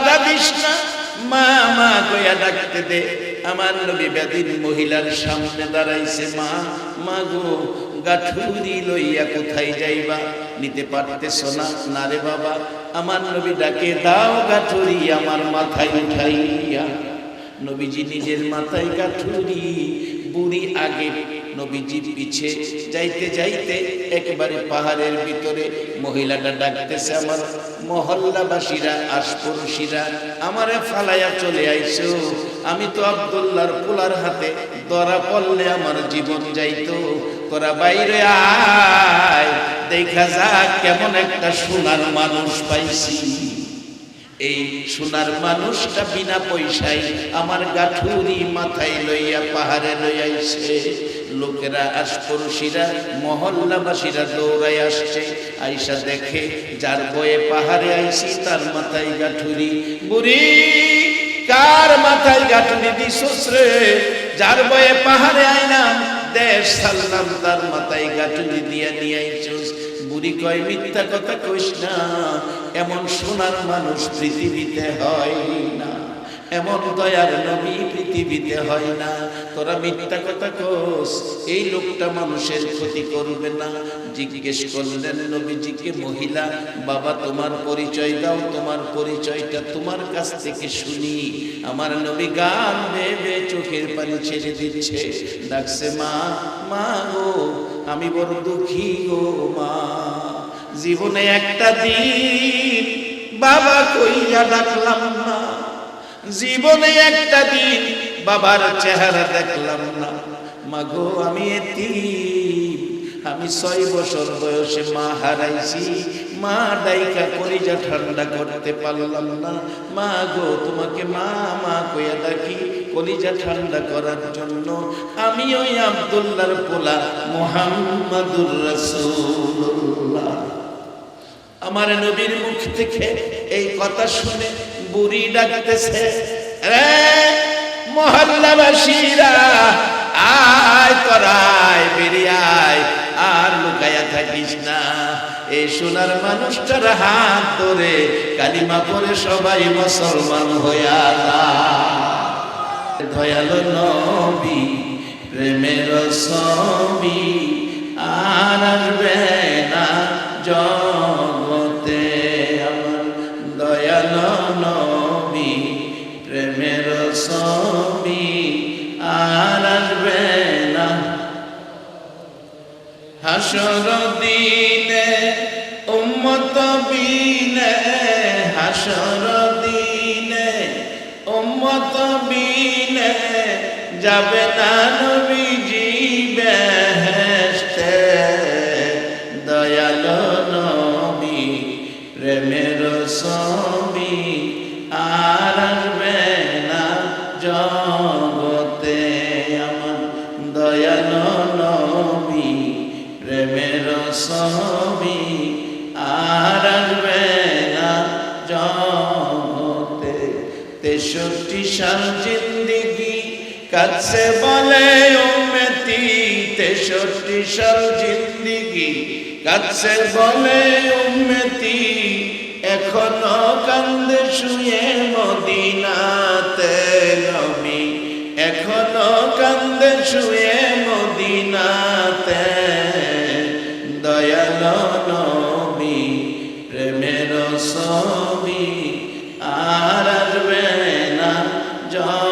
বাধা দিস না? মা মা কইয়া ডাকতে দে। আমার নবী ব্যাধির মহিলার সামনে দাঁড়াইছে, মা মা গো, গাঠুরি লইয়া কোথায় যাইবা? নিতে পারতেছ না? না রে বাবা, আমার নবী ডাকে, দাও গাঠুরি আমার মাথায় উঠাইয়া। নবীজি নিজের মাথায় গাঠুরি, বুড়ি আগে নবীজির পিছে যাইতে যাইতে একেবারে পাহাড়ের ভিতরে মহিলাটা ডাকতেছে আমার, মহল্লাবাসীরা, আশপড়শিরা, আমারে ফালাইয়া চলে আইছো। আমি তো আব্দুল্লাহর পোলার হাতে ধরা পড়লে আমার জীবন যাইতো। তোরা বাইরে আয়, দেখা যাক কেমন একটা সোনার মানুষ পাইছি। এই সোনার মানুষটা বিনা পয়সায় আমার গাঠুরি মাথায় লইয়া পাহাড়ে লইয়াইছে। লোকেরা আশপড়শিরা, মহল্লাবাসীরা দৌড়াই আসছে। আইসা দেখে যার বয়ে পাহাড়ে আইছি তার মাথায় গাঠুরি। বুড়ি, কার মাথায় গাঠুরি দিছস রে? যার বয়ে পাহাড়ে আইলাম, দেশ সাল্লাম তার মাথায় গাঠুরি দিয়া নিয়ে আইছস বুড়ি কয়, মিথ্যা কথা কইস না, এমন সোনার মানুষ পৃথিবীতে হয় না। এমন দয়ার নবী পৃথিবীতে হয় না। তোরা মিথ্যা কথা কোস, এই লোকটা মানুষের ক্ষতি করবে না। জিজ্ঞেস করলেন নবীজিকে মহিলা? বাবা, তোমার পরিচয় দাও, তোমার পরিচয়টা তোমার কাছ থেকে শুনি। আমার নবী গান ভেবে চোখের পানি ছেড়ে দিচ্ছে। ডাকছে, মা মা গো, আমি বড় দুঃখী গো, মা। জীবনে একটা দিন বাবা কইয়া ডাকলাম জীবনে একটা দিন বাবার চেহারা দেখলাম না। মাগো, আমি আমি ছয় বছর বয়সে মা হারাইছি। মা ডাইকা কলিজা ঠান্ডা করতে পারলাম না। মা গো তোমাকে মা মা কইয়া ডাকি কলিজা ঠান্ডা করার জন্য। আমি ওই আব্দুল্লাহর পোলা মোহাম্মদুর রাসূলুল্লাহ। আমার নবীর মুখ থেকে এই কথা শুনে বুড়ি ডাকতেছে মহল্লাবাসীরা, আয় তোরায়, বেরিয়ে আয়, আর লুকাইয়া থাকিস না। এই সোনার মানুষটার হাত ধরে কালিমা পরে সবাই মুসলমান হইয়া দয়ালো নবী, প্রেমের ছবি, আর আসবে না হাসর দিনে উম্মত বিনে হাসর দিনে উম্মত বিনে যাবে না নবীজি সাল জিন্দিগি কাছে বলে উম্মতি, এখনও কান্দে শুয়ে মদিনাতে নবী। এখনও কান্দে শুয়ে মদিনাতে দয়াল নবী, প্রেমের ছবি আর আসবে না জগতে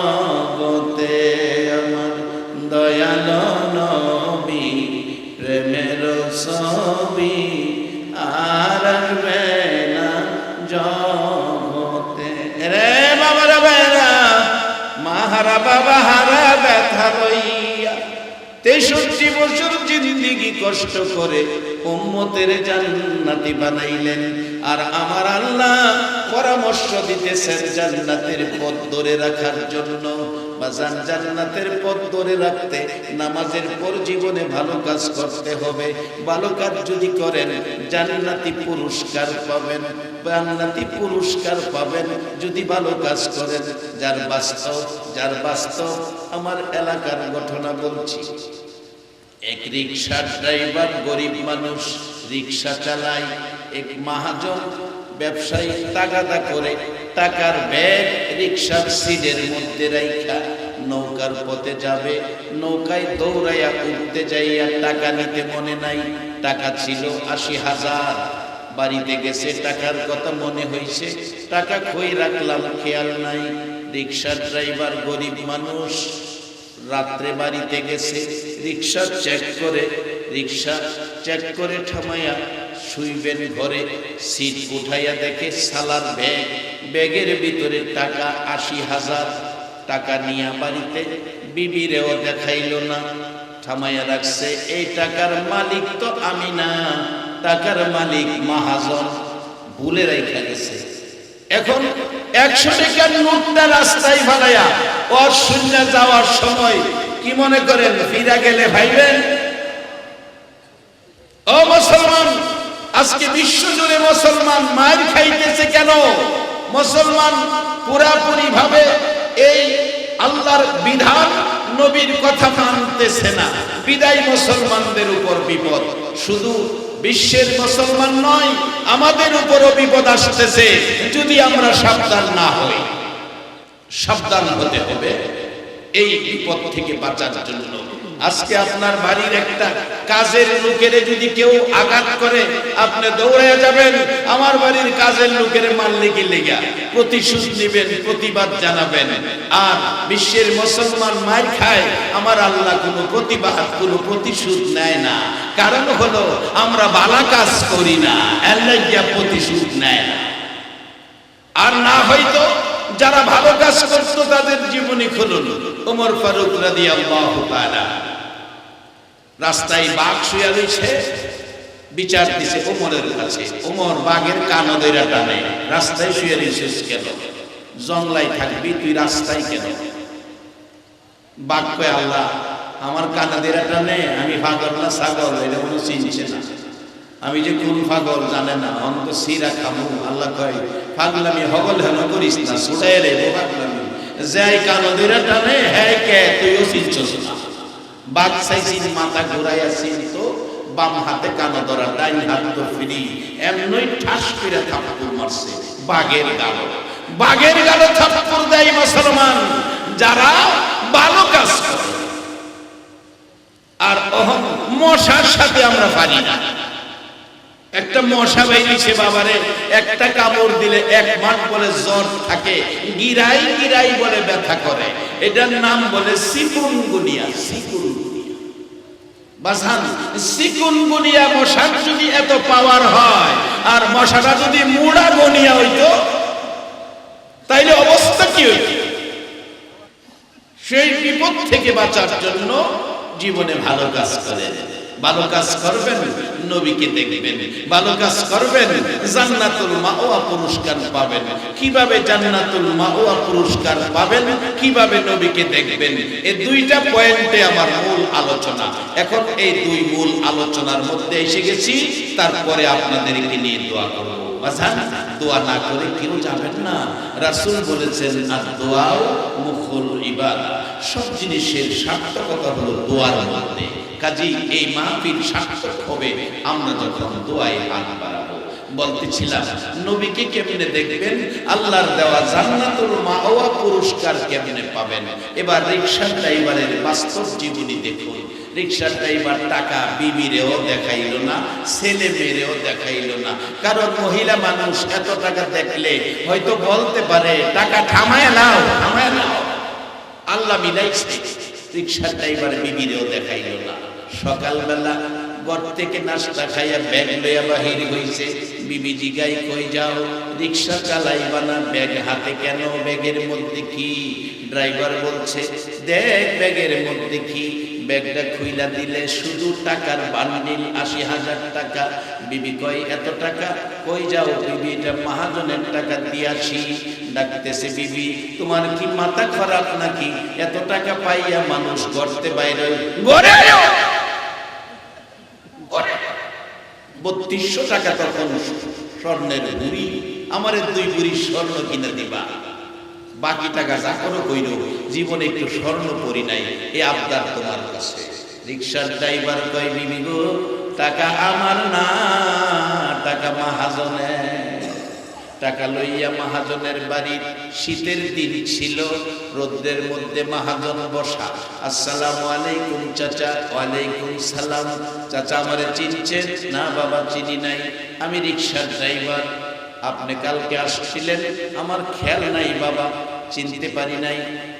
তেষট্টি বছর জিন্দিগি কষ্ট করে উম্মতের জান্নাতি বানাইলেন। আর আমার আল্লাহ পরামর্শ দিতেছেন জান্নাতের পথ ধরে রাখার জন্য। বা জান- জান্নাতের পথ ধরে রাখতে নামাজের পর জীবনে ভালো কাজ করতে হবে। ভালো কাজ যদি করেন, জান্নাতি পুরস্কার পাবেন। জান্নাতি পুরস্কার পাবেন যদি ভালো কাজ করেন। যার বাস্তব যার বাস্তব, আমার এলাকার ঘটনা বলছি। এক রিক্সার ড্রাইভার গরিব মানুষ রিক্সা চালায়। এক মাহাজন ব্যবসায়ী তাগাদা করে টাকার ব্যাগ রিক্সার সিটের মধ্যে রাইখা। নৌকার পথে যাবে, নৌকায় দৌড়াইয়া উঠতে যাইয়া টাকা নিতে মনে নাই। টাকা ছিল আশি হাজার। বাড়িতে গেছে, টাকার কথা মনে হইছে। টাকা কই রাখলাম, খেয়াল নাই। রিক্সার ড্রাইভার গরিব মানুষ রাত্রে বাড়িতে গেছে, রিক্সা চেক করে, রিক্সা চেক করে ঠামাইয়া শুইবেন ঘরে, সিট উঠাইয়া দেখে সালার ব্যাগ, ব্যাগের ভিতরে টাকা আশি হাজার। টাকা নিয়া বাড়িতে বিবিরেও দেখাইল না। থামাইয়া রাখছে, এই টাকার মালিক তো আমি না, টাকার মালিক মাহাজন। ভুলে রেখে গেছে। এখন একশো টাকার নোটটা রাস্তায় ফালাইয়া ওর শূন্য যাওয়ার সময় কি মনে করেন? ফিরা গেলে ভাইবেন? ও মুসলমান, আজকে বিশ্ব জুড়ে মুসলমান মার খাইতেছে কেন? মুসলমান পুরাপুরি ভাবে এই আল্লাহর বিধান নবীর কথা মানতেছে না। বিদায় মুসলমানদের উপর বিপদ। শুধু বিশ্বের মুসলমান নয়, আমাদের উপরও বিপদ আসতেছে। যদি আমরা সাবধান না হই, সাবধান হতে হবে। এই বিপদ থেকে বাঁচার জন্য আজকে আপনার বাড়ির একটা কাজের লোকের যদি কেউ আঘাত করে, আপনি দৌড়ে যাবেন, আমার বাড়ির কাজের লোকের মাল্লিকে লেগা। প্রতিশোধ নেবেন, প্রতিবাদ জানাবেন। আর বিশ্বের মুসলমান মার খায়, আমার আল্লাহ কোনো প্রতিবাদ, কোনো প্রতিশোধ নেয় না। কারণ হলো, আমরা বালা কাজ করি না আল্লাহ প্রতিশোধ নেয় না। আর না হয়তো যারা ভালো কাজ করতো, তাদের জীবনী খুলুন। ওমর ফারুক রাদি আল্লাহ রাস্তায় বাঘ শুয়া রয়েছে। বিচার দিছে ওমরের কাছে। ওমর বাঘের কানদেরা টানে। রাস্তায় শুয়ে রয়েছিস কেন জংলাই থাকবি তুই রাস্তায় কেন? বাঘ কয়, আল্লাহ, আমার কানাদেরা টানে, আমি পাগল না ছাগল? এটা কোনো চিনছে না। আমি যে কোন পাগল জানে না। অন্ত সিরা খামু। আল্লাহ কয়, পাগলামি হগল হেন করিস না। ছুটাই রে পাগলামি। যাই কানো দেরা টানে হ্যাঁ কে, তুইও চিনছস না। বাঘ চাইছিস মাথা ঘুরাইয়াছেন তো, বাম হাতে কানা ধরা ডাইন হাত তো ফিরি। এমনই ঠাস করে থাপ্পড় মারছে বাঘের গাল। বাঘের গাল থাপ্পড় দেয় মুসলমান, যারা ভালো কাজ করে। আর অহং মশার সাথে আমরা পারি না। একটা মশা বেরিয়েছে বাবারে, একটা কামড় দিলে এক মাস বলে জ্বর থাকে। গিরাই গিরাই বলে ব্যথা করে। এটার নাম বলে সিকুনগুনিয়া। সিকুনগুনিয়া। বাসান মশার যদি এত পাওয়ার হয়, আর মশাটা যদি মুড়া গনিয়া হইতো, তাইলে অবস্থা কি হইতো? সেই বিপদ থেকে বাঁচার জন্য জীবনে ভালো কাজ করেন ভালো কাজ করবেন, নবীকে দেখবেন। ভালো কাজ করবেন, জান্নাতুল মাওয়া পুরস্কার পাবেন। কীভাবে জান্নাতুল মাওয়া পুরস্কার পাবেন, কীভাবে নবীকে দেখবেন এই দুইটা পয়েন্টে আমার মূল আলোচনা। এখন এই দুই মূল আলোচনার মধ্যে এসে গেছি, তারপরে আপনাদেরকে নিয়ে দোয়া করব। বাজান দোয়া না করে কেউ যাবেন না। রাসুল বলেছেন আর দোয়াও মুখল ইবাদা। সব জিনিসের সার্থকতা হলো দোয়ার মধ্যে। কাজেই এই মাহফিল সার্থক হবে, আমরা যখন দোয়ায় হাত বাড়াবো। বলতেছিলাম, নবীকে কেমনে দেখবেন? আল্লাহর দেওয়া জান্নাতুল মাওয়া পুরস্কার কেমনে পাবেন? এবার রিক্সার ড্রাইভারের বাস্তব জীবনী দেখুন। রিক্সার ড্রাইভার টাকা বিবিরেও দেখাইল না, ছেলে মেয়েরেও দেখাইল না। কারণ মহিলা মানুষ এত টাকা দেখলে হয়তো বলতে পারে, টাকা থামায় নাও থামায় নাও। আল্লাহ মিলাইছে রিক্সার ড্রাইভার বিবিরেও দেখাইল না। সকালবেলা ঘর থেকে নাস্তা খাইয়া ব্যাগ লইয়া বাহির হইছে। বিবি জিগাই কই যাও, রিক্সা চালাইবা না, ব্যাগ হাতে কেন, ব্যাগের মধ্যে কি? ড্রাইভার বলছে, দেখ ব্যাগের মধ্যে কি? ব্যাগটা খুইলা দিলে শুধু টাকার বান্ডিল, আশি হাজার টাকা। বিবি কই এত টাকা? কই যাও বিবি, এটা মহাজনের টাকা দিয়াছি। ডাকতেছে বিবি, তোমার কি মাথা খারাপ নাকি? এত টাকা পাইয়া মানুষ গড়তে বাইরে গড়ে বত্রিশশো টাকা তখন স্বর্ণের বুড়ি আমার দুই বুড়ি স্বর্ণ কিনে দিবা। বাকি টাকা যা করো কইর, জীবনে একটু স্বর্ণ পরি নাই, এ আবদার তোমার কাছে। রিক্সার ড্রাইভার কয়, বিবি গো, টাকা আমার না, টাকা মাহাজনের। টাকা লইয়া মাহাজনের বাড়ির শীতের দিন ছিল রোদ্রের মধ্যে মাহাজন বসা। আসসালামু আলাইকুম, চাচা। ওয়ালাইকুম সালাম। চাচা আমারে চিনছেন? না, বাবা চিনি নাই। আমি রিক্সার ড্রাইভার। আপনি কালকে আসছিলেন? আমার খেয়াল নাই, বাবা। চিনতে পারি নাই।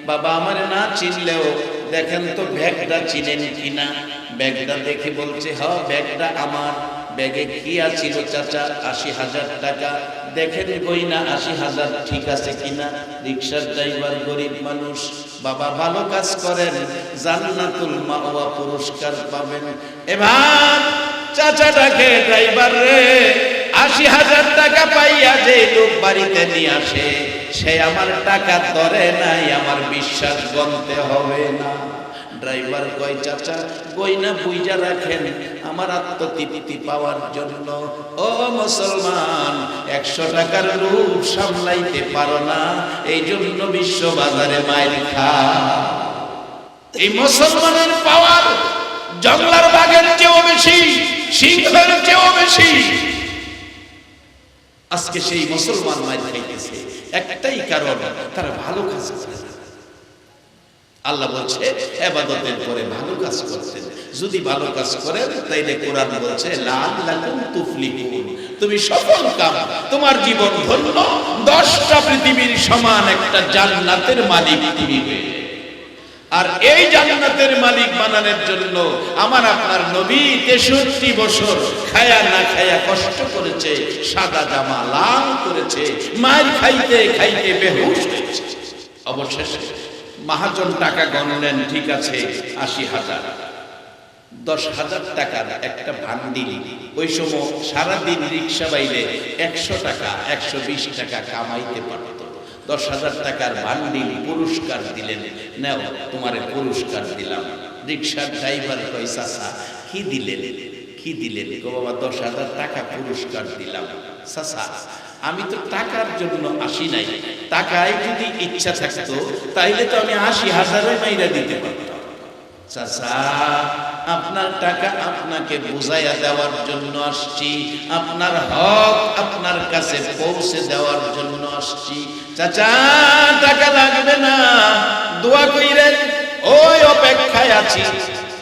বাবা আমারে না চিনলেও দেখেন তো ব্যাগটা চিনেন কিনা। ব্যাগটা দেখে বলছে, হ, ব্যাগটা আমার। ব্যাগে কি আছিল, চাচা, আশি হাজার টাকা। দেখেন বই না আশি হাজার ঠিক আছে কিনা? রিক্সার ড্রাইভার গরিব মানুষ। বাবা ভালো কাজ করেন, জান্নাতুল মাওয়া পুরস্কার পাবেন। এবার চাচাটাকে ড্রাইভার রে, আশি হাজার টাকা পাইয়া যে লোক বাড়িতে নিয়ে আসে, সে আমার টাকা ধরে নাই, আমার বিশ্বাস গনতে হবে না। ড্রাইভার কয়, চাচা, গয়না বুইজা রাখেন আমার আত্মতৃপ্তি পাওয়ার জন্য। ও মুসলমান, একশো টাকার রূপ সামলাইতে পারো না, এই জন্য বিশ্ব বাজারে মায়ের খা এই মুসলমানের পাওয়ার জঙ্গলার বাঘের চেয়েও বেশি, সিংহের চেয়েও বেশি। আজকে সেই মুসলমান মায়ের খাইতেছে। একটাই কারণ, তারা ভালো কাজ করে। আল্লাহ বলছে, এবাদতের পরে ভালো কাজ করতেন। যদি ভালো কাজ করেন, তাইলে কোরআন বলছে লাল লাকুম তুফলিকুন তুমি সফল কাম, তোমার জীবন ধন্য, দশটা পৃথিবীর সমান একটা জান্নাতের মালিক তুমি আর এই জান্নাতের মালিক বানানোর জন্য আমার আপনার নবী তেষট্টি বছর খায়া না খায়া কষ্ট করেছে, সাদা জামা লাল করেছে মায়ের খাইতে খাইতে বেহুশ অবশেষে মহাজন টাকা গণলেন, ঠিক আছে, আশি হাজার। দশ হাজার টাকার একটা ভান্ডিল ওই সময় সারাদিন রিক্সা বাইলে একশো টাকা, একশো বিশ টাকা কামাইতে পারত। দশ হাজার টাকার ভান্ডিল পুরস্কার দিলেন। নেও, তোমারে পুরস্কার দিলাম। রিক্সার ড্রাইভার পয়সা কি দিলেন? কি দিলেন? গো বাবা, দশ হাজার টাকা পুরস্কার দিলাম। সাসা আমি তো টাকার জন্য আসি নাই। টাকায় যদি ইচ্ছা থাকতো, তাইলে তো আমি আশি হাজারে মাইরা দিতে পারতাম। চাচা, আপনার টাকা আপনাকে বুঝাইয়া দেওয়ার জন্য আসছি। আপনার হক আপনার কাছে পৌঁছে দেওয়ার জন্য আসছি। চাচা, টাকা লাগবে না। দোয়া কইরেন, ওই অপেক্ষায় আছি।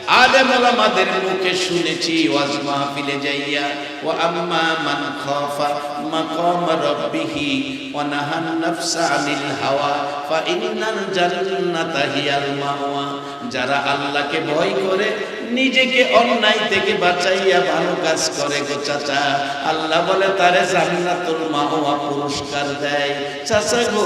আলেম ওলামাদের মুখে শুনেছি, ওয়াজ মাহফিলে যাইয়া ও আম্মা মান খাফা মাকাম রাব্বিহি ওয়া নাহান নাফসা আনিল হাওয়া, ফা ইন্নাল জান্নাতা হিয়াল মাওয়া। যারা আল্লাহকে ভয় করে, নিজেকে অন্যায় থেকে বাঁচাইয়া ভালো কাজ করে গো চাচা। আল্লাহ বলে, তারে জান্নাতুল মাওয়া পুরস্কার দেয়। চাচা গো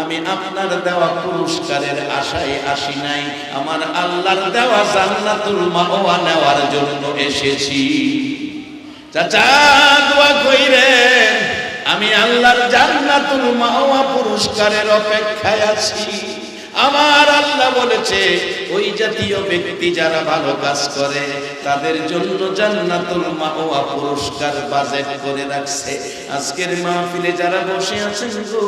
আমি আপনার দেওয়া পুরস্কারের আশায় আসি নাই। আমার আল্লাহর দেওয়া জান্নাতুল মাওয়া নেওয়ার জন্য এসেছি। চাচা, দোয়া কইরেন, আমি আল্লাহর জান্নাতুল মাওয়া পুরস্কারের অপেক্ষায় আছি। আমার আল্লাহ বলেছে, ওই জাতীয় ব্যক্তি যারা ভালো কাজ করে, তাদের জন্য জান্নাতুল মাওয়া পুরস্কার বাজেট করে রাখছে। আজকের মাহফিলে যারা বসে আছেন গো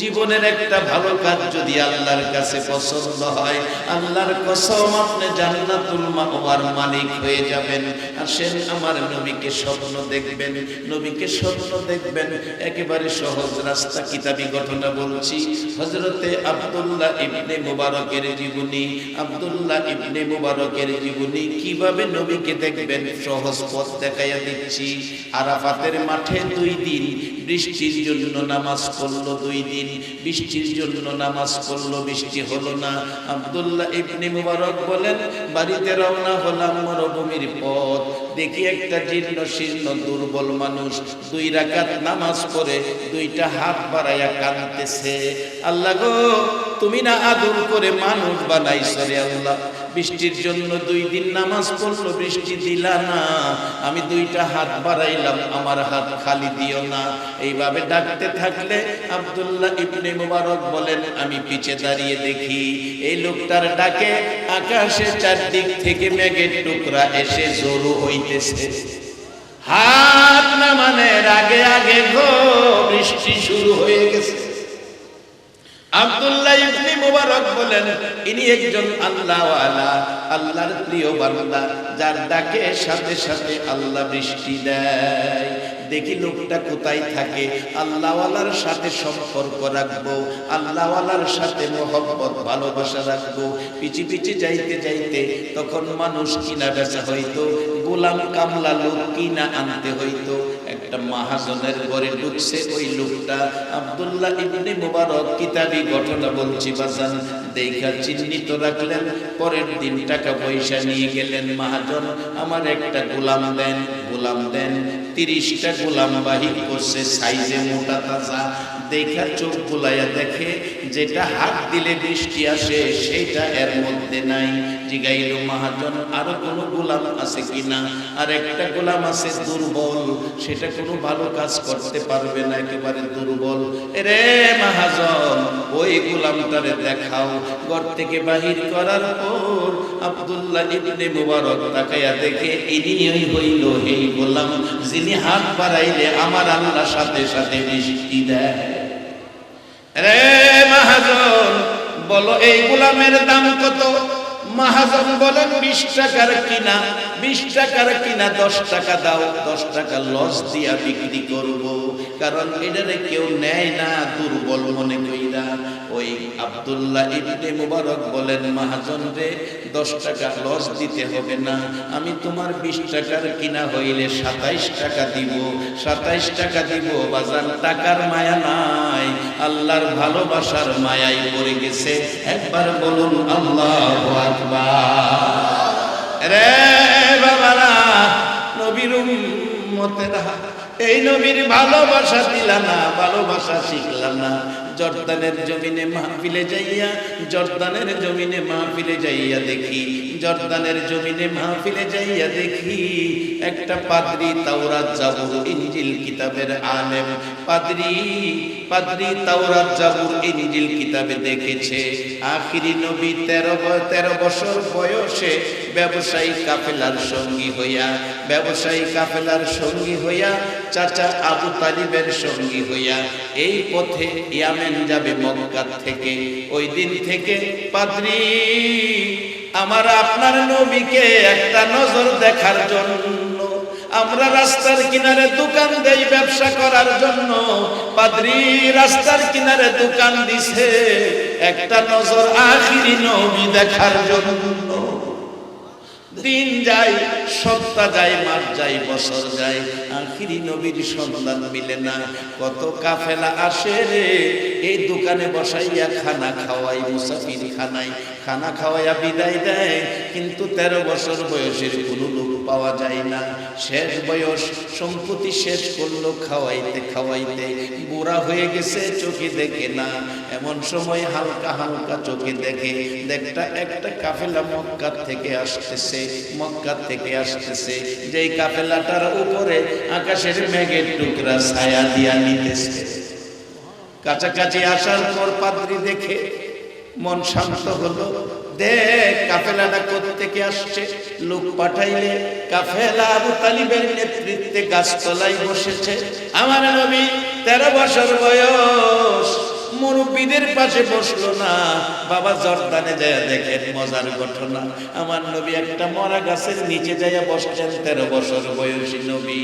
জীবনের একটা ভালো কাজ যদি আল্লাহর কাছে পছন্দ হয়, আল্লাহর কসম আপনি জান্নাতুল মাওয়ার মালিক হয়ে যাবেন। আসেন আমার নবীকে স্বপ্ন দেখবেন, নবীকে স্বপ্ন দেখবেন। একেবারে সহজ রাস্তা কিতাবি ঘটনা বলছি। হজরতে আব্দুল্লাহ ইবনে মুবারকের জীবনী, আব্দুল্লাহ ইবনে মুবারকের জীবনী কীভাবে নবীকে দেখবেন? সহজ পথ দেখাইয়া দিচ্ছি। আরাফাতের মাঠে দুই দিন বৃষ্টির জন্য নামাজ পড়ল দুই দিন বৃষ্টির জন্য নামাজ পড়ল, বৃষ্টি হলো না। আব্দুল্লাহ ইবনে মুবারক বলেন, বাড়িতে রওনা হলাম মরুভূমির পথ। দেখি একটা জীর্ণ শীর্ণ দুর্বল মানুষ দুই রাকাত নামাজ পড়ে, দুইটা হাত বাড়াইয়া কাঁদতেছে। আল্লাহ গো, তুমি না আদর করে মানুষ বানাইছো রে আল্লাহ। বৃষ্টির জন্য দুই দিন নামাজ পড়ল, বৃষ্টি দিলা না। আমি দুইটা হাত বাড়াইলাম, আমার হাত খালি দিও না। এইভাবে ডাকতে থাকলে আব্দুল্লাহ ইবনে মুবারক বলেন, আমি পিছে দাঁড়িয়ে দেখি। এই লোকটার ডাকে আকাশে চারদিক থেকে মেঘের টুকরা এসে জোরু হইতেছে। হাত নামানের আগে আগে গো, বৃষ্টি শুরু হয়ে গেছে। আব্দুল্লাহ ইবনে মুবারক বলেন, ইনি একজন আল্লাহওয়ালা, আল্লাহর প্রিয় বান্দা, যার ডাকে সাথে সাথে আল্লাহ বৃষ্টি দেয়। দেখি লোকটা কোথায় থাকে। আল্লাহওয়ালার সাথে সম্পর্ক রাখব, আল্লাহওয়ালার সাথে মোহব্বত, ভালোবাসা রাখব। পিছি পিছি যাইতে যাইতে তখন মানুষ কিনা বেচা হইতো, গোলাম কামলা লোক কিনা আনতে হইতো। একটা মাহাজনের ঘরে ঢুকছে, ওই লোকটা আব্দুল্লাহ ইবনে মুবারক কিতাবি ঘটনা বলছি, বাজান, দেখা চিহ্নিত রাখলেন, পরের দিন টাকা পয়সা নিয়ে গেলেন মাহাজন, আমার একটা গোলাম দেন গোলাম দেন, তিরিশটা গোলাম বাহির করছে, সাইজে মোটা তাজা, দেখা চোখ বুলাইয়া দেখে, যেটা হাত দিলে বৃষ্টি আসে, সেটা এর মধ্যে নাই জিগাইল, মহাজন, আরও কোনো গোলাম আছে কিনা? আর একটা গোলাম আছে দুর্বল, সেটা কোনো ভালো কাজ করতে পারবে না, একেবারে দুর্বল। রে মহাজন, ওই গোলামটারে দেখাও, ঘর থেকে বাহির করার পর আব্দুল্লাহ ইবনে মুবারক তাকাইয়া দেখে, ইনিই হইল এই গোলাম যিনি হাত বাড়াইলে আমার আল্লাহ সাথে সাথে বৃষ্টি দেয়। রে মহাজন, বলো এই গোলামের দাম কত? মহাজন বলেন বিশ টাকার কিনা। বিশ টাকার কিনা দশ টাকা দাও, দশ টাকা লস দিয়া বিক্রি করব। কারণ এটারে কেউ নেয় না, দুর্বল মনে কইরা। ওই আব্দুল্লাহ ইবনে মুবারক বলেন, মহাজন রে, দশ টাকা লস দিতে হবে না। আমি তোমার বিশ টাকার কিনা হইলে সাতাইশ টাকা দিব। সাতাইশ টাকা দিব বাজার টাকার মায়া নাই। আল্লাহর ভালোবাসার মায়াই পড়ে গেছে। একবার বলুন, আল্লাহ রে উম্মতেরা এই নবীর ভালোবাসা দিলা না ভালোবাসা শিখলা না। জর্দানের জমিনে মাহফিলে যাইয়া, জর্দানের জমিনে মাহফিলে যাইয়া দেখি, জর্দানের জমিনে মাহফিলে যাইয়া দেখি, একটা পাদ্রি তাওরাত জাবুর ইনজিল কিতাবের আলেম। পাদ্রি পাদ্রি তাওরাত জাবুর ইনজিল কিতাবে দেখেছে, আখিরি নবী তেরো তেরো বছর বয়সে ব্যবসায়ী কাফেলার সঙ্গী হইয়া, ব্যবসায়ী কাফেলার সঙ্গী হইয়া, চাচা আবু তালিবের সঙ্গী হইয়া, এই পথে ইয়ামেন যাবে মক্কা থেকে। ওই দিন থেকে, পাদ্রি, আমার আপনার নবীকে একটা নজর দেখার জন্য, আমরা রাস্তার কিনারে দোকান দেই ব্যবসা করার জন্য। পাদ্রি, রাস্তার কিনারে দোকান দিছে, একটা নজর আখিরি নবী দেখার জন্য। দিন যাই সপ্তাহ যায়, মাস যাই বছর যায়। আখিরি নবীর সন্ধান মিলে না। কত কাফেলা আসে রে, এই দোকানে বসাইয়া খানা খাওয়াই, মুসাফির খানাই। খানা খাওয়াইয়া বিদায় দেয়, কিন্তু তেরো বছর বয়সের কোনো লোক পাওয়া যায় না। শেষ বয়স, সম্পত্তি শেষ করল খাওয়াইতে খাওয়াইতে। বুড়া হয়ে গেছে, চোখে দেখে না। এমন সময় হালকা হালকা চোখে দেখে। দেখটা একটা কাফেলা মক্কা থেকে আসতেছে মক্কা থেকে আসতেছে। যেই কাফেলাটার উপরে আকাশের মেঘের টুকরা ছায়া দিয়া নিতেছে। কাছাকাছি আসার পর পাদ্রি দেখে মন শান্ত হলো। দেখ, কাফেলাটা থেকে আসছে? লোক পাঠাইলে কাফেলা আবু তালিবের নেতৃত্বে গাছতলায় বসেছে। আমার নবী, তেরো বছর বয়স। মুরব্বীদের পাশে বসল না। বাবা জর্দানে যায় দেখেন, মজার ঘটনা। আমার নবী একটা মরা গাছের নিচে যাইয়া বসছেন তেরো বছর বয়সী নবী।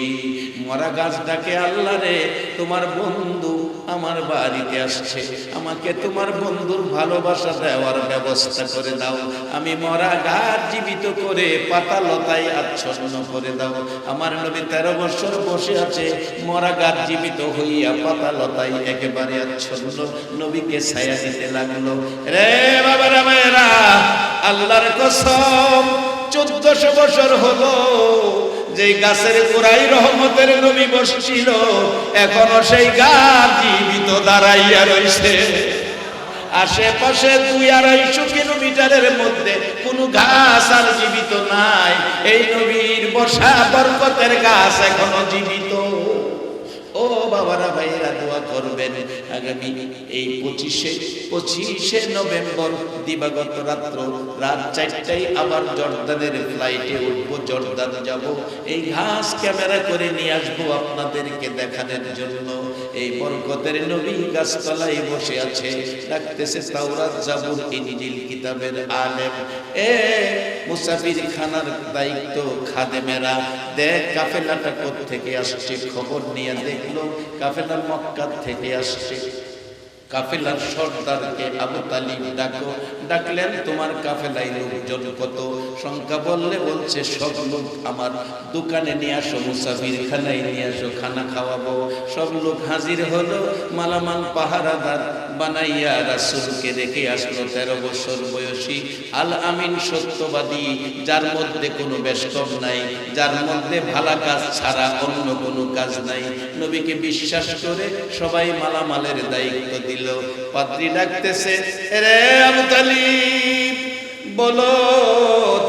মরা গাছটাকে আল্লাহ রে, তোমার বন্ধু আমার বাড়িতে আসছে। আমাকে তোমার বন্ধুর ভালোবাসা দেওয়ার ব্যবস্থা করে দাও। আমি মরা গাছ জীবিত করে পাতা লতায় আচ্ছন্ন করে দাও। আমার নবী তেরো বছর বসে আছে, মরা গাছ জীবিত হইয়া পাতা লতায় একেবারে আচ্ছন্ন। নবীকে ছায়া দিতে লাগল। রে বাবারা মায়েরা আল্লাহর কসম, চোদ্দশো বছর হলো। যে গাছের গোড়াই রহমতের নবী বসছিল, এখনও সেই গাছ জীবিত দাঁড়াইয়া রয়েছে আশেপাশে দুই আড়াইশো কিলোমিটারের মধ্যে কোনো গাছ আর জীবিত নাই। এই নবীর বসা বরকতের গাছ এখনও জীবিত ও বাবা বাবারা ভাইয়েরা দোয়া করবেন। আগামী এই পঁচিশে পঁচিশে নভেম্বর দিবাগত রাত্র রাত চারটায় আবার জর্দানের ফ্লাইটে উঠবো, জর্দান যাব। এই ঘাস ক্যামেরা করে নিয়ে আসব আপনাদেরকে দেখানোর জন্য। এই বরকতের নবী গাছতলায় বসে আছে। ডাকতেছে তাওরাত জাবুর ইনজিল কিতাবের আলেম। এ মুসাফির খানার দায়িত্ব খাদেমেরা। দেখ কাফেলাটা থেকে আসছে? খবর নিয়ে দেখল কাফেলা মক্কা থেকে আসছে। কাফেলার সর্দারকে আবু তালিব ডাকো। ডাকলেন, তোমার কাফেলাই লোকজন কত? সংখ্যা বললে, বলছে, সব লোক আমার দোকানে নিয়ে আসো মুসাফির খানায় নিয়ে আসো, খানা খাওয়াবো। সব লোক হাজির হলো, মালামাল পাহারাদার বানাইয়া রাসুলকে রেখে আসলো তেরো বছর বয়সী আল আমিন সত্যবাদী, যার মধ্যে কোনো বেষ্টম নাই, যার মধ্যে ভালা কাজ ছাড়া অন্য কোনো কাজ নাই। নবীকে বিশ্বাস করে সবাই মালামালের দায়িত্ব দিল। পাত্রী ডাকতেছে রে আবু তালিব বলো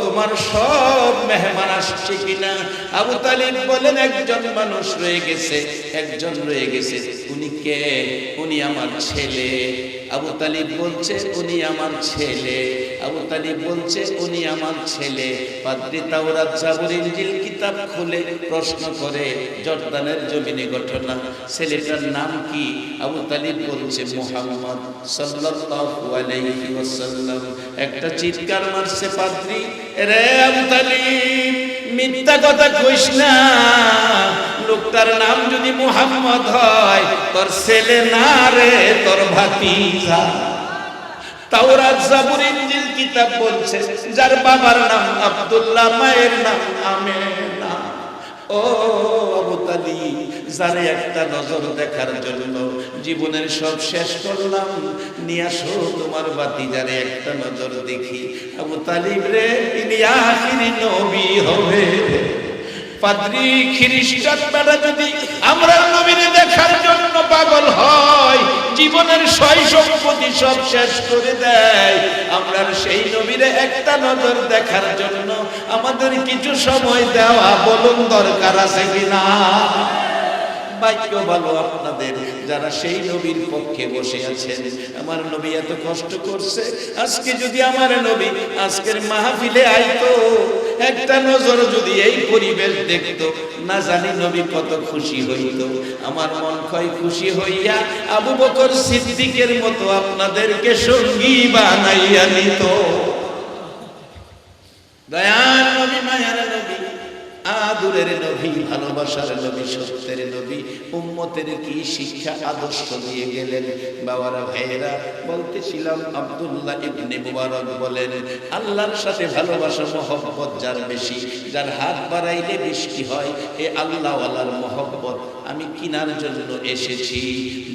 তোমার সব মেহমান আসছে কিনা? আবু তালিব বলেন, একজন মানুষ রয়ে গেছে, একজন রয়ে গেছে। উনি কে? উনি আমার ছেলে। আবু তালিব বলছে, উনি আমার ছেলে। আবু তালিব বলছে, উনি আমার ছেলে। পাদ্রি তাওরাত জাবুর ইনজিল কিতাব খুলে প্রশ্ন করে, জর্দানের জমিনে ঘটনা, ছেলেটার নাম কি? আবু তালিব বলছে, মুহাম্মদ সাল্লাল্লাহু আলাইহি ওয়াসাল্লাম। একটা চিৎকার মারছে পাদ্রি রে আবু তালিব মিথ্যা কথা কইস না। লোকটার নাম যদি মুহাম্মদ হয়, তোর ছেলে না রে, তোর ভাতিজা। তাওরাত জাবুর ইনজিল কিতাব বলছে, যার বাবার নাম আব্দুল্লাহ, মায়ের নাম আমেনা। ও আবু তালিব যারে একটা নজর দেখার জন্য জীবনের সব শেষ করলাম, নিয়ে আসো তোমার বাতি, যারে একটা নজর দেখি। আবু তালিব রে তিনি আখিরি নবী হবে। পাদ্রি খ্রিস্টান যদি আমরা নবীরে দেখার জন্য পাগল হয় জীবনের সয় সম্পত্তি সব শেষ করে দেয়। আমরা সেই নবীরে একটা নজর দেখার জন্য আমাদের কিছু সময় দেওয়া বলুন দরকার আছে কিনা? ভাগ্য ভালো আপনাদের, যারা সেই নবীর পক্ষে বসে আছেন। আমার নবী এত কষ্ট করছে। আজকে যদি আমার নবী আজকের মাহফিলে আইতো, একটা নজর যদি এই পরিবেশ দেখতো, না জানি নবী কত খুশি হইত। আমার মন ক্ষয় খুশি হইয়া আবু বকর সিদ্দিকের মতো আপনাদেরকে সঙ্গী বানাইয়া নিত দয়ার নবী মায়ার নবী। আদুরের নবী, ভালোবাসার নবী, সত্যের নবী, উম্মতের কি শিক্ষা, আদর্শ দিয়ে গেলেন? বাবারা, ভাইয়েরা, বলতেছিলাম, আব্দুল্লাহ ইবনে মুবারক বলেন, আল্লাহর সাথে ভালোবাসা, মহব্বত যার বেশি, যার হাত বাড়াইলে বৃষ্টি হয়, এ আল্লাহওয়ালার মহব্বত। আমি কিনার জন্য এসেছি।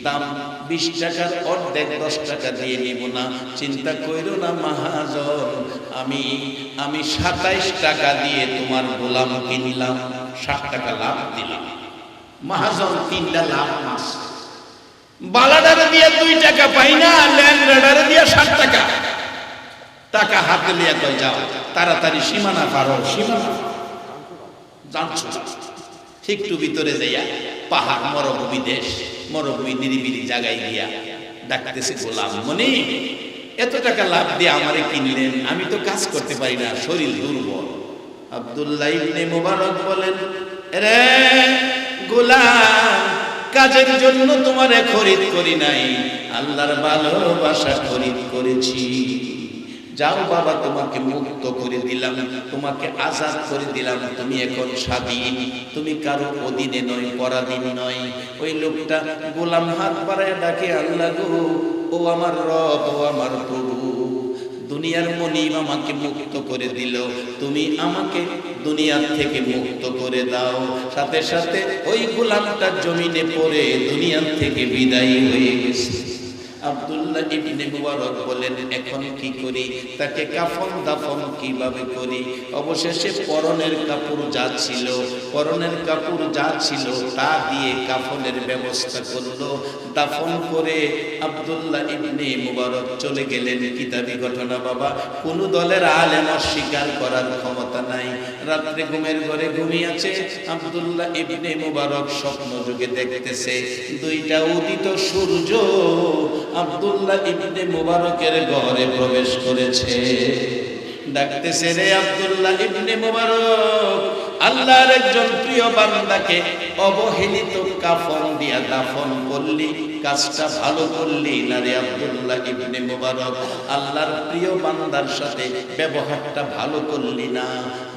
দাম বিশ টাকার অর্ধেক, দশ টাকা দিয়ে নিব না। চিন্তা কইরো না মহাজন, আমি আমি সাতাইশ টাকা দিয়ে তোমার গোলাম কিনলাম, ষাট টাকা লাভ দিলাম। মহাজন, তিনটা লাভ মাস বালাডারে দিয়ে দুই টাকা পাই না ল্যান্ড দিয়ে ষাট টাকা। টাকা হাতে কই যাও, তাড়াতাড়ি সীমানা পারো, সীমানা জানছো একটু ভিতরে যাইয়া পাহাড়, মরভূমি দেশ, মরভূমি নিরিবিলি জায়গায় গিয়া ডাকতেছে, গোলাম মনি, এত টাকা লাভ দিয়ে আমারে কিনলেন, আমি তো কাজ করতে পারি না, শরীর দুর্বল। আব্দুল্লাহ ইবনে মুবারক বলেন রে গোলাম, কাজের জন্য তোমারে খরিদ করি নাই, আল্লাহর ভালোবাসা খরিদ করেছি। যাও বাবা, তোমাকে মুক্ত করে দিলাম, তোমাকে আজাদ করে দিলাম, তুমি এখন স্বাধীন, তুমি কারও অধীনে নয়, পরাধীন নয়। ওই লোকটা গোলাম হাত বাড়ায় ডাকে, আল্লাহ গো, ও আমার রব, ও আমার প্রভু, দুনিয়ার মনিব আমাকে মুক্ত করে দিল, তুমি আমাকে দুনিয়ার থেকে মুক্ত করে দাও। সাথে সাথে ওই গোলামটা জমিনে পড়ে, দুনিয়ার থেকে বিদায়ী হয়ে গেছে। মুবারক বলেন, এখন কি করি? তাকে কাফন দাফন কীভাবে করি? অবশেষে পরনের কাপড় যা ছিল, পরনের কাপড় যা ছিল, তা দিয়ে কাফনের ব্যবস্থা করল। দাফন করে আব্দুল্লাহ ইবনে মুবারক চলে গেলেন। কিতাবি ঘটনা বাবা? কোন দলের আলেম অস্বীকার করার ক্ষমতা নাই। রাত্রে ঘুমের ঘরে ঘুমিয়েছে। আব্দুল্লাহ ইবনে মুবারক স্বপ্ন যুগে দেখতেছে, দুইটা উদিত সূর্য আব্দুল্লাহ ইবনে মুবারকের ঘরে প্রবেশ করেছে। ডাকতেছে রে আব্দুল্লাহ ইবনে মুবারক, আল্লাহর একজন প্রিয় বান্দাকে অবহেলিত কাফন দিয়া দাফন করলি, কাজটা ভালো করলি না রে আব্দুল্লাহ ইবনে মুবারক? আল্লাহর প্রিয় বান্দার সাথে ব্যবহারটা ভালো করলি না।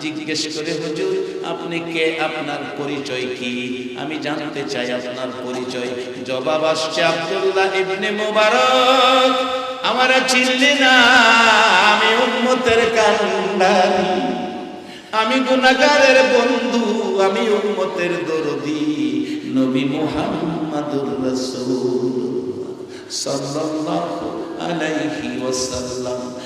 জিজ্ঞেস করে, হুজুর, আপনি কে? আপনার পরিচয় কি? আমি জানতে চাই আপনার পরিচয়। জবাব আসছে আব্দুল্লাহ ইবনে মুবারক। আমার চিনলি না, আমি উন্মতের কান্ডারি। আমি গুনাগারের বন্ধু, আমি উন্মতের দরদি। নবী মুহাম্মাদুর রাসূল সাল্লাল্লাহু আলাইহি ওয়াসাল্লাম।